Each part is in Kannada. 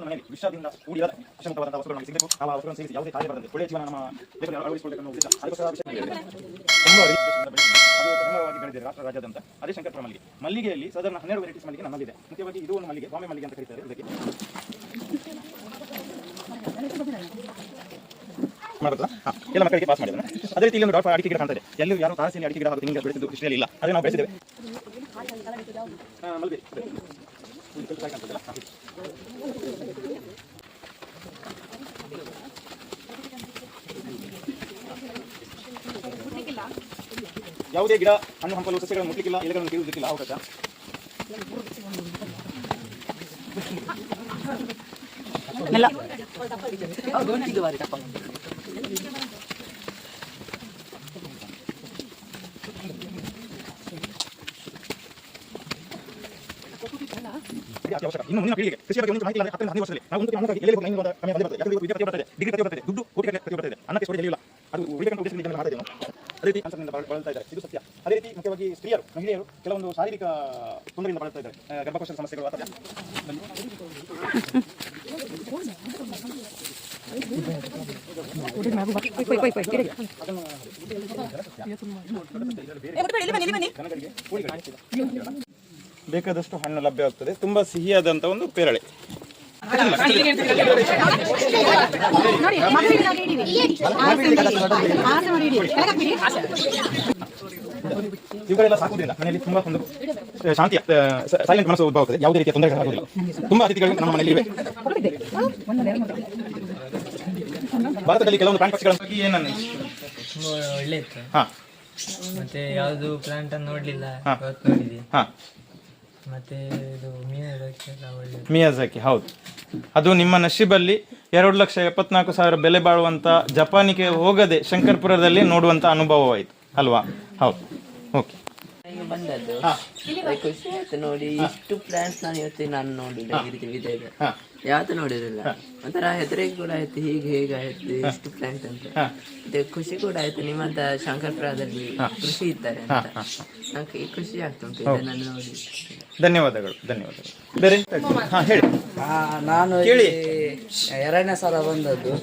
ಮನೆಯಲ್ಲಿ ವಿಷದಿಂದ ಕೂಡಿರದ ವಿಷಮುಕ್ತವಾದಂತಹ ವಸ್ತುಗಳನ್ನು ಸಿಗಬೇಕು. ನಾವು ಯಾವುದೇ ಕಾರ್ಯ ಬರದಂತೆ ಒಳ್ಳೆಯ ನಮ್ಮ. ಅದು ರಾಷ್ಟ್ರ ರಾಜ್ಯಾದ್ಯಂತ ಅದೇ ಶಂಕರಪುರ ಮಲ್ಲಿಗೆ ಮಲ್ಲಿಗೆಯಲ್ಲಿ ಸಾಧಾರಣ ಹನ್ನೆರಡು ವೆರೈಟೀಸ್ ಮಲ್ಲಿಗೆ ನಮ್ಮಲ್ಲಿದೆ. ಮುಖ್ಯವಾಗಿ ಇದು ಒಂದು ಮಲ್ಲಿಗೆ, ಬಾಂಬೆ ಮಲ್ಲಿಗೆ ಅಂತ ಕರೀತಾರೆ ಇದಕ್ಕೆ. ಎಲ್ಲ ಮಕ್ಕಳಿಗೆ ಪಾಸ್ ಮಾಡಿದ್ರೆ. ಅದೇ ರೀತಿ ಇಲ್ಲಿ ಡಾಟ್ ಅಡಿಕೆ ಗಿಡ ಕಾಣ್ತದೆ ಎಲ್ಲೂ ಯಾರು ತಾರಸಿಯಲ್ಲಿ ಅಡಿಕೆ ಗಿಡ ಹಾಗೂ ಗಿಡ ಬೆಳೆಸಿದ್ದು ಕೃಷಿಯಲ್ಲಿ ಇಲ್ಲ. ಅದೇ ನಾವು ಬೆಳೆಸಿದ್ದೇವೆ. ಯಾವುದೇ ಗಿಡ ಹಣ್ಣು ಹಂಪಲು ಸಸ್ಯಗಳನ್ನು ಮುಟ್ಲಿಕ್ಕಿಲ್ಲ, ಎಲೆಗಳನ್ನು ಕೀಳುವುದಕ್ಕಿಲ್ಲ ಅವಕಾಶ. ಇದು ಅತಿ ಅವಶ್ಯಕ. ಇನ್ನು ಮುಂದಿನ ಪೀಳಿಗೆ ಕೃಷಿಯ ಬಗ್ಗೆ ಒಂದು ಮಾಹಿತಿ ಇಲ್ಲದೆ ಹತ್ತರಿಂದ ಹದಿನೈದು ವರ್ಷದಲ್ಲಿ ನಾವು ಒಂದು ನಮಗಾಗಿ ಎಲೆ ಹೋಗಿ ಐನೂರು ಕಮ್ಮಿ ಬಂದೇ ಯಾಕಂದ್ರೆ ಬರ್ತದೆ ಡಿಗ್ರಿ ಪ್ರತಿ ಬರ್ತದೆ ದುಡ್ಡು ಕೋಟಿ ಪ್ರತಿ ಬರ್ತದೆ ಅನ್ನಕ್ಕೆ ಸ್ಟೋರಿ ಇಲ್ಲ ಅದು ಉದ್ದೇಶದಿಂದ ಮಾಡ್ತಾ ಅದೇ ರೀತಿ ಬಳಲ್- ಬಳಲ್ತಾ ಇದ್ದಾರೆ ಇದು ಸತ್ಯ ಅದೇ ರೀತಿ ಮುಖ್ಯವಾಗಿ ಸ್ತ್ರೀಯರು ಮಹಿಳೆಯರು ಕೆಲವೊಂದು ಶಾರೀರಿಕ ತೊಂದರೆಯಿಂದ ಬಳಲ್ತಾ ಇದ್ದಾರೆ ಆ, ಗರ್ಭಕೋಶದ ಸಮಸ್ಯೆಗಳು ಅಥವಾ ಬೇಕಾದಷ್ಟು ಹಣ್ಣು ಲಭ್ಯವಾಗ್ತದೆ ತುಂಬಾ ಸಿಹಿಯಾದಂತ ಒಂದು ಪೇರಳೆ. ಇವುಗಳೆಲ್ಲ ಸಾಕುವುದಿಲ್ಲ. ಮನೆಯಲ್ಲಿ ತುಂಬಾ ಒಂದು ಶಾಂತಿಯ ಸೈಲೆಂಟ್ ಮನಸ್ಸು ಉದ್ಭವ ಆಗ್ತದೆ. ಯಾವುದೇ ರೀತಿಯ ತೊಂದರೆಗಳಾಗುವುದಿಲ್ಲ ತುಂಬಾ ಅತಿಥಿಗಳು ನಮ್ಮ ಮನೆಯಲ್ಲಿ ಇವೆ. ಭಾರತದಲ್ಲಿ ಕೆಲವೊಂದು ಪ್ಲಾಂಟ್ ಪಕ್ಷಿಗಳ ಬಗ್ಗೆ ಏನನ್ನು ತುಂಬಾ ಒಳ್ಳೆ ಇತ್ತು. ಹಾ. ಮತ್ತೆ ಯಾವುದು ಪ್ಲಾಂಟ್ ಅನ್ನು ನೋಡ್ಲಿಲ್ಲ. ಹಾ. ಇವತ್ತು ನೋಡಿದೆ ಹಾ. ಮತ್ತೆ ಇದು ಒಳ್ಳೆ ಮಿಯಾಜಾಕಿ ಹೌದು. ಅದು ನಿಮ್ಮ ನಶೀಬಲ್ಲಿ ಎರಡು ಲಕ್ಷ ಎಪ್ಪತ್ನಾಲ್ಕು ಸಾವಿರ ಬೆಲೆ ಬಾಳುವಂತ ಜಪಾನಿಗೆ ಹೋಗದೆ ಶಂಕರ್ಪುರದಲ್ಲಿ ನೋಡುವಂತ ಅನುಭವವಾಯಿತು. ಅಲ್ವಾ? ಹೌದು. ಓಕೆ. ಈಗ ಬಂದದ್ದು. ಅದು ಖುಷಿ ಆಯ್ತು ನೋಡಿ. ಇಷ್ಟು ಪ್ಲಾಂಟ್ಸ್ ನಾನು ಇವತ್ತು ನಾನು ನೋಡಿಲ್ಲ ಈ ರೀತಿ ವಿಧ ಇದೆ ಯಾವತ್ತು ನೋಡಿರಲಿಲ್ಲ. ಒಂಥರ ಹೆದರಿಕೆ ಕೂಡ ಆಯ್ತು ಹೀಗೆ ಹೇಗೆ ಆಯ್ತು ಇಷ್ಟು ಪ್ಲಾಂಟ್ ಅಂತ. ಮತ್ತೆ ಖುಷಿ ಕೂಡ ಆಯ್ತು. ನಿಮ್ಮಂತ ಶಂಕರ್ಪುರದಲ್ಲಿ ಕೃಷಿ ಇದ್ದಾರೆ ಅಂತ. ನಂಗೆ ಈ ಖುಷಿ ಆಗ್ತುಂಟು ನಾನು ನೋಡಿ ಧನ್ಯವಾದಗಳು ಧನ್ಯವಾದಗಳು. ಬೇರೆ? ಹಾ ಹೇಳಿ. ಆ, ನಾನು ಕೇಳಿ. ಇಲ್ಲಿ ಎರಡನೇ ಸಲ ಬಂದದ್ದು.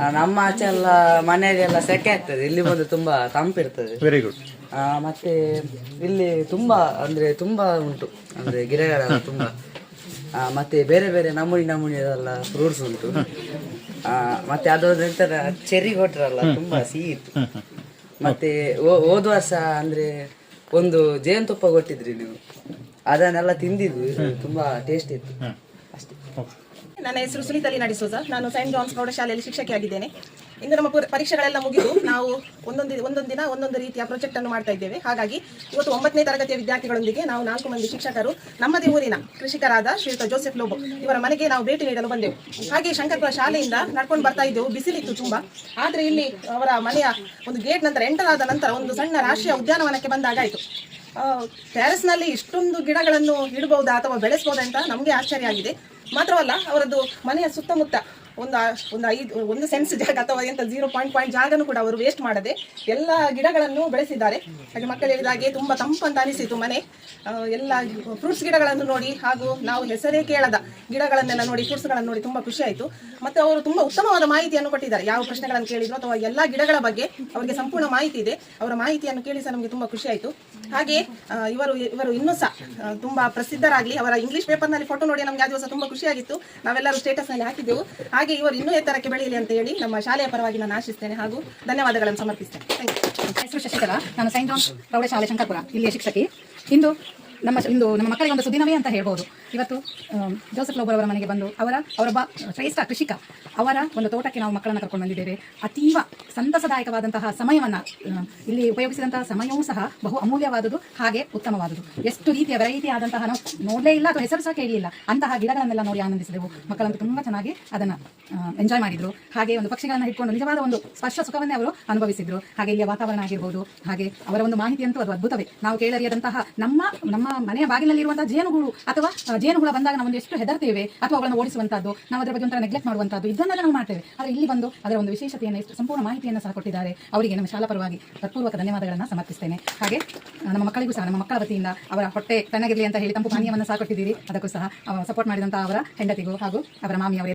ಆ, ನಮ್ಮ ಆಚೆ ಎಲ್ಲ ಮನೆಗೆಲ್ಲ ಸೆಕೆ ಆಗ್ತದೆ. ಇಲ್ಲಿ ಬಂದು ತುಂಬಾ ತಂಪಿರ್ತದೆ. ವೆರಿ ಗುಡ್ ಆ, ಮತ್ತೆ ಇಲ್ಲಿ ತುಂಬಾ ಅಂದ್ರೆ ತುಂಬಾ ಉಂಟು. ಅಂದ್ರೆ ಗಿಡಗಳೆಲ್ಲ ತುಂಬಾ. ಆ, ಮತ್ತೆ ಬೇರೆ ಬೇರೆ ನಮೂನಿ ನಮೂನಿಯದೆಲ್ಲ ಫ್ರೂಟ್ಸ್ ಉಂಟು. ಆ, ಮತ್ತೆ ಅದು ಹೇಳ್ತಾರೆ ಚೆರಿ ಕೊಟ್ರಲ್ಲ ತುಂಬಾ ಸಿಹಿ ಇತ್ತು ಮತ್ತೆ ಹೋದ ವರ್ಷ ಅಂದ್ರೆ ಒಂದು ಜೇನುತುಪ್ಪ ಕೊಟ್ಟಿದ್ರಿ ನೀವು. ಅದನ್ನೆಲ್ಲ ತಿಂದಿದ್ವಿ ತುಂಬಾ ಟೇಸ್ಟ್ ಇತ್ತು. ಅಷ್ಟೇ. ನನ್ನ ಹೆಸರು ಸುನೀತಲಿ ನಡೆಸೋಸ ನಾನು ಸೈಂಟ್ ಜಾನ್ಸ್ ಪ್ರೌಢಶಾಲೆಯಲ್ಲಿ ಶಿಕ್ಷಕಿಯಾಗಿದ್ದೇನೆ ಇಂದು ನಮ್ಮ ಪುರ- ಪರೀಕ್ಷೆಗಳೆಲ್ಲ ಮುಗಿದು ನಾವು ಒಂದೊಂದು ಒಂದೊಂದು ದಿನ ಒಂದೊಂದು ರೀತಿಯ ಪ್ರಾಜೆಕ್ಟ್ ಅನ್ನು ಮಾಡ್ತಾ ಇದ್ದೇವೆ. ಹಾಗಾಗಿ ಇವತ್ತು ಒಂಬತ್ತನೇ ತರಗತಿಯ ವಿದ್ಯಾರ್ಥಿಗಳೊಂದಿಗೆ ನಾವು ನಾಲ್ಕು ಮಂದಿ ಶಿಕ್ಷಕರು ನಮ್ಮದೇ ಊರಿನ ಕೃಷಿಕರಾದ ಶ್ರೀಯುತ ಜೋಸೆಫ್ ಲೋಬೋ ಇವರ ಮನೆಗೆ ನಾವು ಭೇಟಿ ನೀಡಲು ಬಂದೆವು. ಹಾಗೆ ಶಂಕರ್ಪುರ ಶಾಲೆಯಿಂದ ನಡ್ಕೊಂಡು ಬರ್ತಾ ಇದ್ದೆವು. ಬಿಸಿಲಿತ್ತು ತುಂಬಾ. ಆದ್ರೆ ಇಲ್ಲಿ ಅವರ ಮನೆಯ ಒಂದು ಗೇಟ್ ನಂತರ ಎಂಟರ್ ಆದ ನಂತರ ಒಂದು ಸಣ್ಣ ರಾಷ್ಟ್ರೀಯ ಉದ್ಯಾನವನಕ್ಕೆ ಬಂದಾಗಾಯಿತು. ಟೆರೆಸ್ನಲ್ಲಿ ಇಷ್ಟೊಂದು ಗಿಡಗಳನ್ನು ಇಡಬಹುದಾ ಅಥವಾ ಬೆಳೆಸಬಹುದಾ ಅಂತ ನಮಗೆ ಆಶ್ಚರ್ಯ ಆಗಿದೆ. ಮಾತ್ರವಲ್ಲ ಅವರದ್ದು ಮನೆಯ ಸುತ್ತಮುತ್ತ ಒಂದು ಒಂದು ಐದು, ಒಂದು ಸೆನ್ಸ್ ಜಾಗ ಅಥವಾ ಎಂತ ಜೀರೋ ಪಾಯಿಂಟ್ ಪಾಯಿಂಟ್ ಜಾಗನೂ ಕೂಡ ಅವರು ವೇಸ್ಟ್ ಮಾಡದೆ ಎಲ್ಲ ಗಿಡಗಳನ್ನು ಬೆಳೆಸಿದ್ದಾರೆ. ಹಾಗೆ ಮಕ್ಕಳು ಹೇಳಿದ ಹಾಗೆ ತುಂಬ ತಂಪಂತ ಅನಿಸಿತು ಮನೆ. ಎಲ್ಲ ಫ್ರೂಟ್ಸ್ ಗಿಡಗಳನ್ನು ನೋಡಿ ಹಾಗೂ ನಾವು ಹೆಸರೇ ಕೇಳದ ಗಿಡಗಳನ್ನೆಲ್ಲ ನೋಡಿ ಫ್ರೂಟ್ಸ್ಗಳನ್ನು ನೋಡಿ ತುಂಬ ಖುಷಿ ಆಯಿತು. ಮತ್ತು ಅವರು ತುಂಬ ಉತ್ತಮವಾದ ಮಾಹಿತಿಯನ್ನು ಕೊಟ್ಟಿದ್ದಾರೆ. ಯಾವ ಪ್ರಶ್ನೆಗಳನ್ನು ಕೇಳಿದ್ರು ಅಥವಾ ಎಲ್ಲ ಗಿಡಗಳ ಬಗ್ಗೆ ಅವರಿಗೆ ಸಂಪೂರ್ಣ ಮಾಹಿತಿ ಇದೆ. ಅವರ ಮಾಹಿತಿಯನ್ನು ಕೇಳಿ ಸಹ ನಮಗೆ ತುಂಬ ಖುಷಿ ಆಯಿತು. ಹಾಗೆ ಇವರು ಇವರು ಇನ್ನೂ ಸಹ ತುಂಬ ಪ್ರಸಿದ್ಧರಾಗಲಿ. ಅವರ ಇಂಗ್ಲಿಷ್ ಪೇಪರ್ನಲ್ಲಿ ಫೋಟೋ ನೋಡಿ ನಮಗೆ ಆ ದಿವಸ ತುಂಬ ಖುಷಿಯಾಗಿತ್ತು ನಾವೆಲ್ಲರೂ ಸ್ಟೇಟಸ್ನಲ್ಲಿ ಹಾಕಿದ್ದೆವು. ಹಾಗೆ ಇವರು ಇನ್ನೂ ಎತ್ತರಕ್ಕೆ ಬೆಳೆಯಲಿ ಅಂತ ಹೇಳಿ ನಮ್ಮ ಶಾಲೆಯ ಪರವಾಗಿ ನಾನು ಆಶಿಸ್ತೇನೆ ಹಾಗೂ ಧನ್ಯವಾದಗಳನ್ನು ಸಮರ್ಪಿಸ್ತೇನೆ ಹೆಸರು ಶಶಿಕಲಾ ನಾನು ಸೈಂಟ್ ಜಾನ್ಸ್ ಪ್ರೌಢಶಾಲೆ ಶಂಕರ್ಪುರ ಇಲ್ಲಿಯ ಶಿಕ್ಷಕಿ ಇಂದು ನಮ್ಮ ಇಂದು ನಮ್ಮ ಮಕ್ಕಳಿಗೆ ಒಂದು ಸುದಿನವೇ ಅಂತ ಹೇಳ್ಬೋದು. ಇವತ್ತು ಜೋಸೆಫ್ ಲೋಬರ್ ಅವರ ಮನೆಗೆ ಬಂದು ಅವರ ಅವರೊಬ್ಬ ಶ್ರೇಷ್ಠ ಕೃಷಿಕ ಅವರ ಒಂದು ತೋಟಕ್ಕೆ ನಾವು ಮಕ್ಕಳನ್ನು ಕರ್ಕೊಂಡು ಬಂದಿದ್ದೇವೆ. ಅತೀವ ಸಂತಸದಾಯಕವಾದಂತಹ ಸಮಯವನ್ನು ಇಲ್ಲಿ ಉಪಯೋಗಿಸಿದಂತಹ ಸಮಯವೂ ಸಹ ಬಹು ಅಮೂಲ್ಯವಾದುದು ಹಾಗೆ ಉತ್ತಮವಾದುದು ಎಷ್ಟು ರೀತಿಯ ವೆರೈಟಿ ಆದಂತಹ ನಾವು ನೋಡಲೇ ಇಲ್ಲ, ಅಥವಾ ಹೆಸರು ಸಹ ಕೇಳಲಿಲ್ಲ ಅಂತಹ ಗಿಡಗಳನ್ನೆಲ್ಲ ನೋಡಿ ಆನಂದಿಸಿದೆವು. ಮಕ್ಕಳಂತೂ ತುಂಬ ಚೆನ್ನಾಗಿ ಅದನ್ನು ಎಂಜಾಯ್ ಮಾಡಿದ್ರು. ಹಾಗೆ ಒಂದು ಪಕ್ಷಿಗಳನ್ನು ಇಟ್ಕೊಂಡು ನಿಜವಾದ ಒಂದು ಸ್ಪರ್ಶ ಸುಖವನ್ನೇ ಅವರು ಅನುಭವಿಸಿದರು. ಹಾಗೆ ಇಲ್ಲಿಯ ವಾತಾವರಣ ಆಗಿರ್ಬೋದು, ಹಾಗೆ ಅವರ ಒಂದು ಮಾಹಿತಿ ಅಂತೂ ಅದು ಅದ್ಭುತವೇ. ನಾವು ಕೇಳರಿಯದಂತಹ ನಮ್ಮ ನಮ್ಮ ಮನೆಯ ಬಾಗಿಲಲ್ಲಿರುವಂತಹ ಜೇನುಗಳು ಅಥವಾ ಜೇನುಗಳು ಬಂದಾಗ ನಾವು ಎಷ್ಟು ಹೆದರ್ತೇವೆ ಅಥವಾ ಅವುಗಳನ್ನು ಓಡಿಸುವಂತದ್ದು ನಾವು ಅದರ ಬಗ್ಗೆ ಒಂಥರ ನೆಗ್ಲೆಕ್ಟ್ ಮಾಡುವಂತದ್ದು ಇದನ್ನೆಲ್ಲ ನಾವು ಮಾಡ್ತೇವೆ. ಆದರೆ ಇಲ್ಲಿ ಬಂದು ಅದರ ಒಂದು ವಿಶೇಷತೆಯನ್ನು ಎಷ್ಟು ಸಂಪೂರ್ಣ ಮಾಹಿತಿಯನ್ನು ಸಹ ಕೊಟ್ಟಿದ್ದಾರೆ. ಅವರಿಗೆ ನಮ್ಮ ಶಾಲಾ ಪರವಾಗಿ ಹೃತ್ಪೂರ್ವಕ ಧನ್ಯವಾದಗಳನ್ನು ಸಮರ್ಪಿಸ್ತೇನೆ. ಹಾಗೆ ನಮ್ಮ ಮಕ್ಕಳಿಗೂ ಸಹ, ನಮ್ಮ ಮಕ್ಕಳ ವತಿಯಿಂದ ಅವರ ಹೊಟ್ಟೆ ತಣ್ಣಗಿರಲಿ ಅಂತ ಹೇಳಿ ತಂಪು ಪಾನೀಯವನ್ನು ಸಹ ಕೊಟ್ಟಿದ್ದೀರಿ. ಅದಕ್ಕೂ ಸಹ ಸಪೋರ್ಟ್ ಮಾಡಿದಂತಹ ಅವರ ಹೆಂಡತಿಗೂ ಹಾಗೂ ಅವರ ಮಾಮಿಯವರೇ